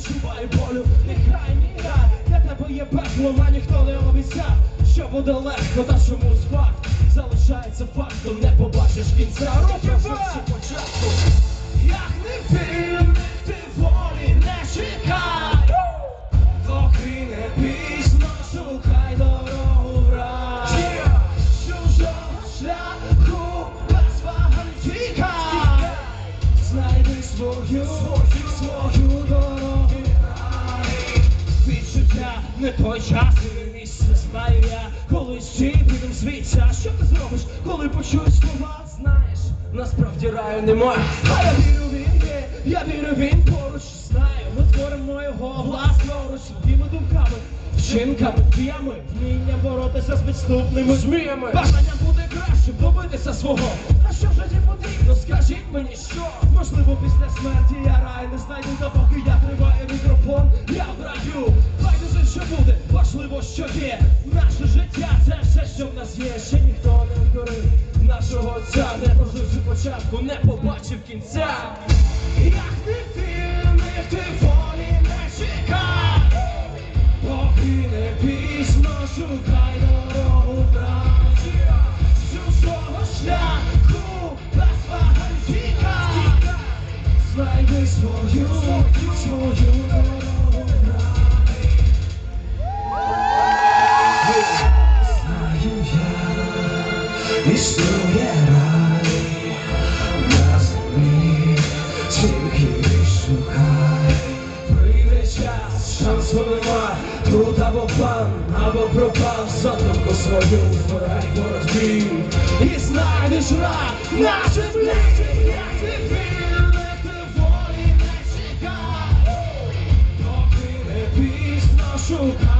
відчуваю болю, нехай мій рай, для тебе є пекло, а ніхто не обіцяв, що буде легко, та чомусь факт залишається фактом, не побачиш кінця, руки вверх! початку. Як не фільм, ти волі не чекай, поки не пізно шукай дорогу в рай. Чужого шляху без вагань тікай, знайди свою не той час і не місце знаю я Колись чи підем звідси, а що ти зробиш, коли почуєш слова? Знаєш, насправді раю немає А я вірю, він є, я вірю, він поруч знаю Ми творимо його власного своїми думками Вчинками, діями, вміння боротися з підступними зміями. Бажання буде краще, добитися свого. А що в житті потрібно, скажіть мені, що? Можливо, після смерті я рай не знайду, допоки я триваю мікрофон, я в що є. Наше життя це все, що в нас є. Ще ніхто не вкорив нашого отця. Не проживши початку, не побачив кінця. Як не як ти волі не чекай Поки не пізно шукай дорогу З чужого шляху без вагань тікай Знайди свою, свою існує на землі, тільки шукай. Прийде час, шансу нема, тут або план, або пропав, задумку свою вбирай боротьбі. І знайдеш рай на землі, як ти волі не чекай. Поки не пізно шукай